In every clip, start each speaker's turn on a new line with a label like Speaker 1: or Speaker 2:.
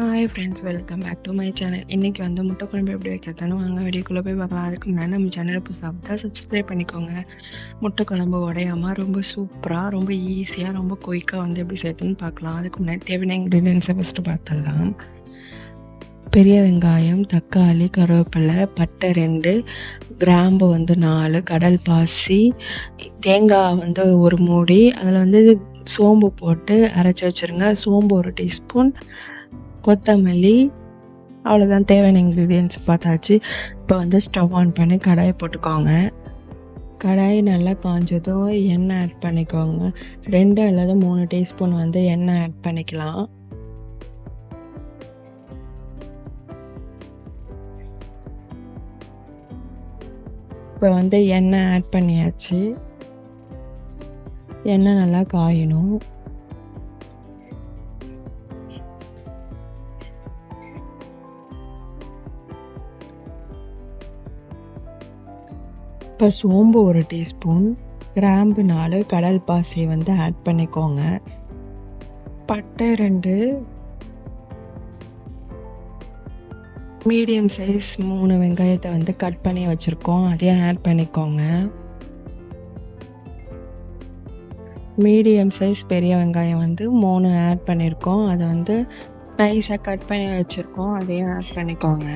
Speaker 1: Hi friends welcome back to my channel இன்றைக்கி வந்து முட்டை குழம்பு எப்படி வைக்கிறதானு வாங்க வீடியோக்குள்ளே போய் பார்க்கலாம். அதுக்கு முன்னாடி நம்ம சேனலை புதுசாக தான் சப்ஸ்கிரைப் பண்ணிக்கோங்க. முட்டை குழம்பு உடையாமல் ரொம்ப சூப்பராக ரொம்ப ஈஸியாக ரொம்ப குயிக்காக வந்து எப்படி சேர்த்துன்னு பார்க்கலாம். அதுக்கு முன்னாடி தேவையான இன்க்ரீடியன்ஸை ஃபஸ்ட்டு பார்த்துடலாம். பெரிய வெங்காயம் தக்காளி கருவேப்பிலை பட்டை ரெண்டு கிராம்பு வந்து நாலு கடல் பாசி தேங்காய் வந்து ஒரு மூடி அதில் வந்து சோம்பு போட்டு அரைச்சி வச்சுருங்க. சோம்பு ஒரு டீஸ்பூன் கொத்தமல்லி அவ்வளோதான் தேவையான இன்க்ரீடியன்ஸ் பார்த்தாச்சு. இப்போ வந்து ஸ்டவ் ஆன் பண்ணி கடாயை போட்டுக்கோங்க. கடாய் நல்லா காஞ்சதும் எண்ணெய் ஆட் பண்ணிக்கோங்க. ரெண்டு அல்லது மூணு டீஸ்பூன் வந்து எண்ணெய் ஆட் பண்ணிக்கலாம். இப்போ வந்து எண்ணெய் ஆட் பண்ணியாச்சு. எண்ணெய் நல்லா காயணும். இப்போ சோம்பு ஒரு டீஸ்பூன் கிராம்பு நாலு கடல் பாசி வந்து ஆட் பண்ணிக்கோங்க. பட்டை ரெண்டு மீடியம் சைஸ் மூணு வெங்காயத்தை வந்து கட் பண்ணி வச்சுருக்கோம். அதையும் ஆட் பண்ணிக்கோங்க. மீடியம் சைஸ் பெரிய வெங்காயம் வந்து மூணு ஆட் பண்ணியிருக்கோம் அதை வந்து நைஸாக கட் பண்ணி வச்சுருக்கோம். அதையும் ஆட் பண்ணிக்கோங்க.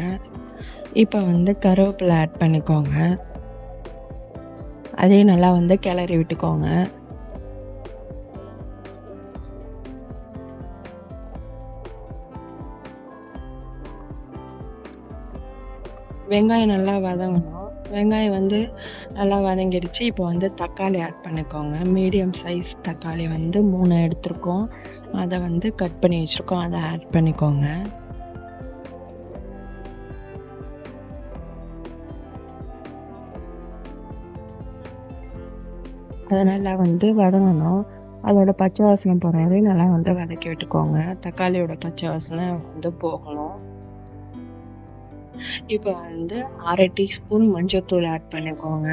Speaker 1: இப்போ வந்து கருவேப்பிலை ஆட் பண்ணிக்கோங்க. அதையும் நல்லா வந்து கிளறி விட்டுக்கோங்க. வெங்காயம் நல்லா வதங்கணும். வெங்காயம் வந்து நல்லா வதங்கிடுச்சு. இப்போ வந்து தக்காளி ஆட் பண்ணிக்கோங்க. மீடியம் சைஸ் தக்காளி வந்து மூணு எடுத்துருக்கோம். அதை வந்து கட் பண்ணி வச்சுருக்கோம். அதை ஆட் பண்ணிக்கோங்க. அதை நல்லா வந்து வதங்கணும் அதோட பச்சை வாசனை போகிற மாதிரி நல்லா வந்து வதக்கி விட்டுக்கோங்க தக்காளியோட பச்சை வாசனை வந்து போகணும். இப்போ வந்து அரை டீஸ்பூன் மஞ்சத்தூள் ஆட் பண்ணிக்கோங்க.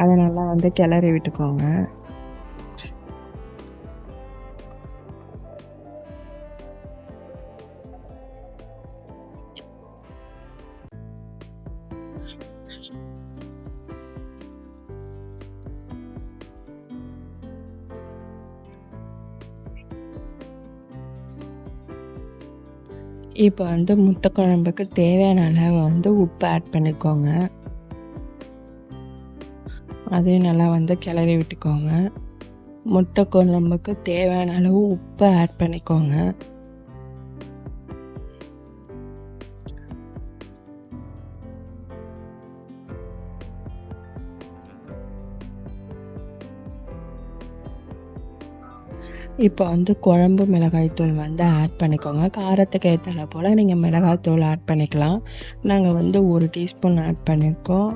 Speaker 1: அதை நல்லா வந்து கிளறி விட்டுக்கோங்க. இப்போ வந்து முட்டை குழம்புக்கு தேவையான அளவு வந்து உப்பு ஆட் பண்ணிக்கோங்க. அதையும் நல்லா வந்து கிளறி விட்டுக்கோங்க. முட்டை குழம்புக்கு தேவையான அளவு உப்பு ஆட் பண்ணிக்கோங்க. இப்போ வந்து குழம்பு மிளகாய்த்தூள் வந்து ஆட் பண்ணிக்கோங்க. காரத்துக்கு ஏற்றால போல் நீங்கள் மிளகாய்த்தூள் ஆட் பண்ணிக்கலாம். நாங்கள் வந்து ஒரு டீஸ்பூன் ஆட் பண்ணியிருக்கோம்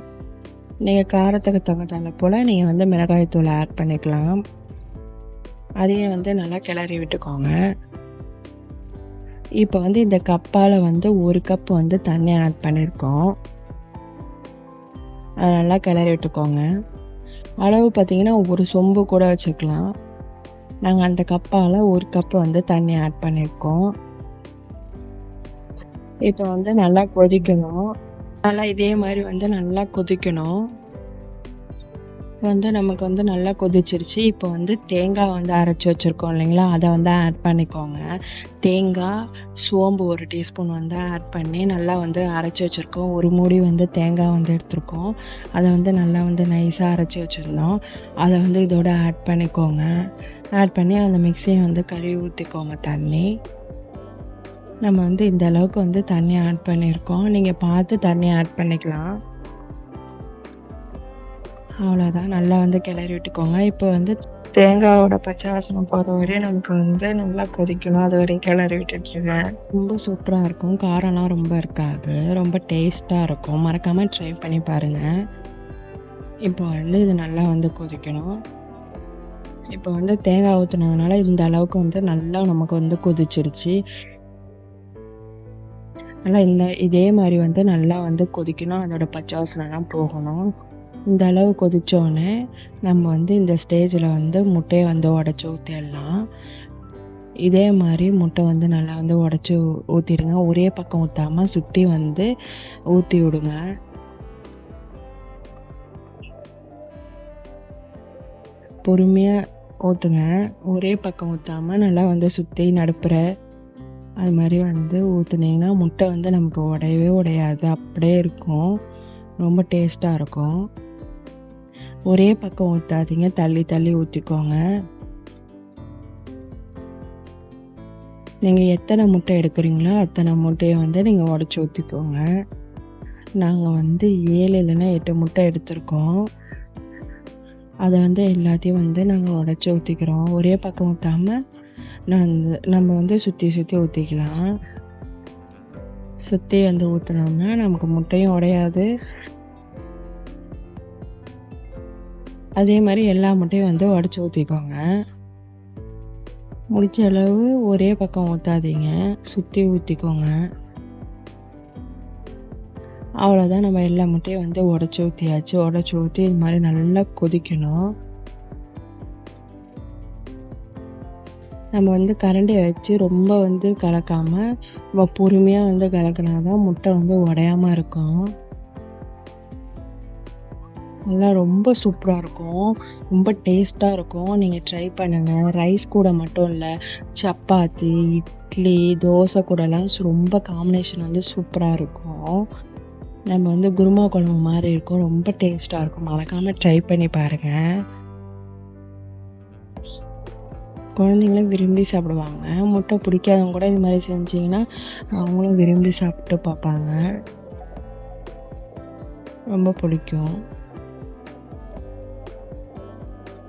Speaker 1: நீங்கள் காரத்துக்கு தகுந்தால போல் நீங்கள் வந்து மிளகாய்த்தூள் ஆட் பண்ணிக்கலாம். அதையும் வந்து நல்லா கிளறி விட்டுக்கோங்க. இப்போ வந்து இந்த கப்பால் வந்து ஒரு கப் வந்து தண்ணி ஆட் பண்ணியிருக்கோம் அதை நல்லா கிளறி விட்டுக்கோங்க. அளவு பார்த்திங்கன்னா ஒரு சொம்பு கூட வச்சுக்கலாம். நாங்கள் அந்த கப்பால் ஒரு கப்பு வந்து தண்ணி ஆட் பண்ணியிருக்கோம் இப்போ வந்து நல்லா கொதிக்கணும். நல்லா இதே மாதிரி வந்து நல்லா கொதிக்கணும். வந்து நமக்கு வந்து நல்லா கொதிச்சிருச்சு. இப்போ வந்து தேங்காய் வந்து அரைச்சி வச்சுருக்கோம் இல்லைங்களா? அதை வந்து ஆட் பண்ணிக்கோங்க. தேங்காய் சோம்பு ஒரு டீஸ்பூன் வந்து ஆட் பண்ணி நல்லா வந்து அரைச்சி வச்சுருக்கோம். ஒரு மூடி வந்து தேங்காய் வந்து எடுத்துருக்கோம். அதை வந்து நல்லா வந்து நைஸாக அரைச்சி வச்சுருந்தோம். அதை வந்து இதோட ஆட் பண்ணிக்கோங்க. ஆட் பண்ணி அந்த மிக்சியை வந்து கழுவி ஊற்றிக்கோங்க தண்ணி. நம்ம வந்து இந்த அளவுக்கு வந்து தண்ணி ஆட் பண்ணியிருக்கோம். நீங்கள் பார்த்து தண்ணி ஆட் பண்ணிக்கலாம். அவ்வளோதான் நல்லா வந்து கிளறி விட்டுக்கோங்க. இப்போ வந்து தேங்காயோட பச்சை வாசனை போகிற வரையும் நமக்கு வந்து நல்லா கொதிக்கணும். அது வரையும் கிளறி விட்டுட்ருக்கேன் ரொம்ப சூப்பராக இருக்கும். காரம்லாம் ரொம்ப இருக்காது. ரொம்ப டேஸ்ட்டாக இருக்கும். மறக்காமல் ட்ரை பண்ணி பாருங்கள் இப்போ வந்து இது நல்லா வந்து கொதிக்கணும். இப்போ வந்து தேங்காய் ஊற்றுனதுனால இந்த அளவுக்கு வந்து நல்லா நமக்கு வந்து கொதிச்சிருச்சு. நல்லா இந்த இதே மாதிரி வந்து நல்லா வந்து கொதிக்கணும். அதோட பச்சை வாசனைலாம் போகணும். இந்த அளவு கொதித்தோடனே நம்ம வந்து இந்த ஸ்டேஜில் வந்து முட்டையை வந்து உடச்சி ஊற்றிடலாம் இதே மாதிரி முட்டை வந்து நல்லா வந்து உடச்சி ஊற்றிடுங்க ஒரே பக்கம் ஊற்றாமல் சுற்றி வந்து ஊற்றி விடுங்க. பொறுமையாக ஊற்றுங்க ஒரே பக்கம் ஊற்றாமல் நல்லா வந்து சுற்றி நடுப்புற அது மாதிரி வந்து ஊற்றுனீங்கன்னா முட்டை வந்து நமக்கு உடையவே உடையாது. அப்படியே இருக்கும். ரொம்ப டேஸ்ட்டாக இருக்கும். ஒரே பக்கம் ஊற்றாதீங்க தள்ளி தள்ளி ஊற்றிக்கோங்க நீங்கள் எத்தனை முட்டை எடுக்கிறீங்களோ அத்தனை முட்டையை வந்து நீங்கள் உடச்சி ஊற்றிக்கோங்க நாங்கள் வந்து ஏழு இல்லைன்னா எட்டு முட்டை எடுத்திருக்கோம். அதை வந்து எல்லாத்தையும் வந்து நாங்கள் உடச்சி ஊற்றிக்கிறோம் ஒரே பக்கம் ஊற்றாமல் நான் நம்ம வந்து சுற்றி சுற்றி ஊற்றிக்கலாம் சுற்றி வந்து ஊற்றினோம்னா நமக்கு முட்டையும் உடையாது. அதே மாதிரி எல்லா முட்டையும் வந்து உடச்சி ஊற்றிக்கோங்க முடிச்ச அளவு ஒரே பக்கம் ஊற்றாதீங்க சுற்றி ஊற்றிக்கோங்க அவ்வளோதான் நம்ம எல்லா முட்டையும் வந்து உடச்சி ஊற்றியாச்சு உடச்சி ஊற்றி இது மாதிரி நல்லா கொதிக்கணும். நம்ம வந்து கரண்டியை வச்சு ரொம்ப வந்து கலக்காமல் நம்ம பொறுமையாக வந்து கலக்கினா தான் முட்டை வந்து உடையாமல் இருக்கும். அதெல்லாம் ரொம்ப சூப்பராக இருக்கும். ரொம்ப டேஸ்ட்டாக இருக்கும். நீங்கள் ட்ரை பண்ணுங்கள் ரைஸ் கூட மட்டும் இல்லை சப்பாத்தி இட்லி தோசை கூடலாம் ரொம்ப காம்பினேஷன் வந்து சூப்பராக இருக்கும். நம்ம வந்து குருமா குழம்பு மாதிரி இருக்கும். ரொம்ப டேஸ்ட்டாக இருக்கும். மறக்காமல் ட்ரை பண்ணி பாருங்கள் குழந்தைங்களும் விரும்பி சாப்பிடுவாங்க. முட்டை பிடிக்காதவங்க கூட இது மாதிரி செஞ்சிங்கன்னா அவங்களும் விரும்பி சாப்பிட்டு பார்ப்பாங்க. ரொம்ப பிடிக்கும்.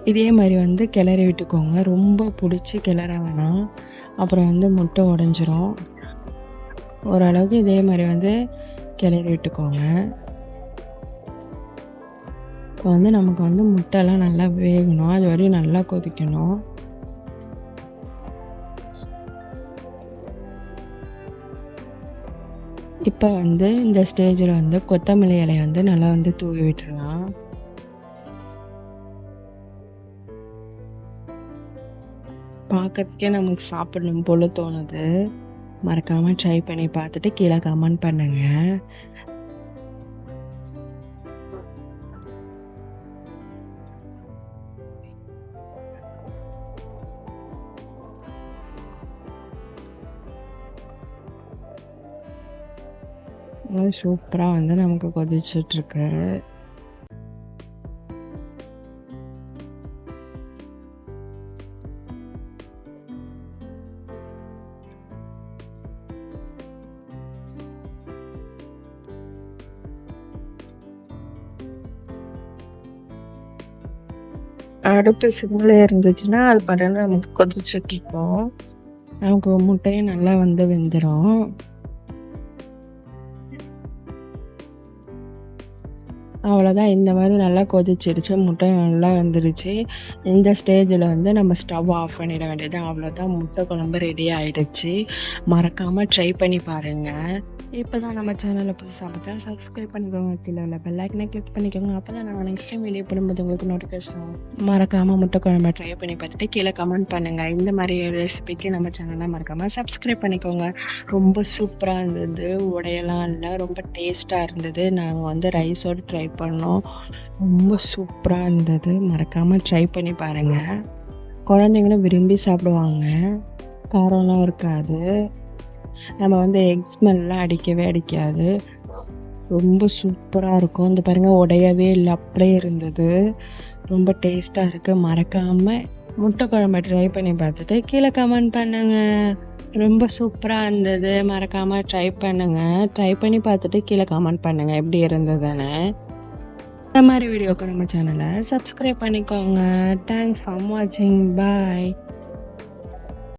Speaker 1: இதே மாதிரி வந்து கிளறி விட்டுக்கோங்க. ரொம்ப பிடிச்சி கிளற வேணாம். அப்புறம் வந்து முட்டை உடஞ்சிரும். ஓரளவுக்கு இதே மாதிரி வந்து கிளறி விட்டுக்கோங்க. இப்போ வந்து நமக்கு வந்து முட்டைலாம் நல்லா வேகணும். அது வரையும் நல்லா கொதிக்கணும். இப்போ வந்து இந்த ஸ்டேஜில் வந்து கொத்தமல்லி இலையை வந்து நல்லா வந்து தூவி விட்டுடலாம். பார்க்கறதுக்கே நமக்கு சாப்பிடணும் போல தோணுது. மறக்காமல் ட்ரை பண்ணி பார்த்துட்டு கீழே கமெண்ட் பண்ணுங்கள் சூப்பராக வந்து நமக்கு கொதிச்சிட்ருக்கு அடுப்பு சிம்மில் இருந்துச்சுன்னா அது பாருங்கள் நமக்கு கொதிச்சுட்ருக்கோம் நமக்கு முட்டையும் நல்லா வந்து வெந்துடும் அவ்வளோதான் இந்த மாதிரி நல்லா கொதிச்சிருச்சு முட்டை நல்லா வந்துருச்சு. இந்த ஸ்டேஜில் வந்து நம்ம ஸ்டவ் ஆஃப் பண்ணிட வேண்டியது. அவ்வளோதான் முட்டை குழம்பு ரெடி ஆகிடுச்சு மறக்காமல் ட்ரை பண்ணி பாருங்கள் இப்போ தான் நம்ம சேனலை புதுசாக பார்த்தா சப்ஸ்கிரைப் பண்ணிக்கோங்க. கீழே உள்ள பெல்லைக்கனை கிளிக் பண்ணிக்கோங்க. அப்போ தான் நம்ம நெக்ஸ்ட் டைம் வீடியோ போடும்போது உங்களுக்கு நோட்டிஃபிகேஷன் மறக்காமல் முட்டை குழம்பு ட்ரை பண்ணி பார்த்துட்டு கீழே கமெண்ட் பண்ணுங்கள் இந்த மாதிரி ரெசிபிக்கு நம்ம சேனலை மறக்காமல் சப்ஸ்கிரைப் பண்ணிக்கோங்க. ரொம்ப சூப்பராக இருந்தது. உடையெல்லாம் இல்லை. ரொம்ப டேஸ்ட்டாக இருந்தது. நாங்கள் வந்து ரைஸோடு ட்ரை பண்ணோம். ரொம்ப சூப்பராக இருந்தது. மறக்காமல் ட்ரை பண்ணி பாருங்கள் குழந்தைங்களும் விரும்பி சாப்பிடுவாங்க. காரம்லாம் இருக்காது. நம்ம வந்து எக் ஸ்மெல்லாம் அடிக்கவே அடிக்காது. ரொம்ப சூப்பராக இருக்கும். இந்த பாருங்கள் உடையவே இல்லை அப்படியே இருந்தது. ரொம்ப டேஸ்ட்டாக இருக்குது மறக்காமல் முட்டை குழம்பு ட்ரை பண்ணி பார்த்துட்டு கீழே கமெண்ட் பண்ணுங்கள் ரொம்ப சூப்பராக இருந்தது. மறக்காமல் ட்ரை பண்ணுங்கள் ட்ரை பண்ணி பார்த்துட்டு கீழே கமெண்ட் பண்ணுங்கள் எப்படி இருந்ததுன்னு. இந்த மாதிரி வீடியோக்கு நம்ம சேனலை சப்ஸ்கிரைப் பண்ணிக்கோங்க. தேங்க்ஸ் ஃபார் வாட்சிங் பாய்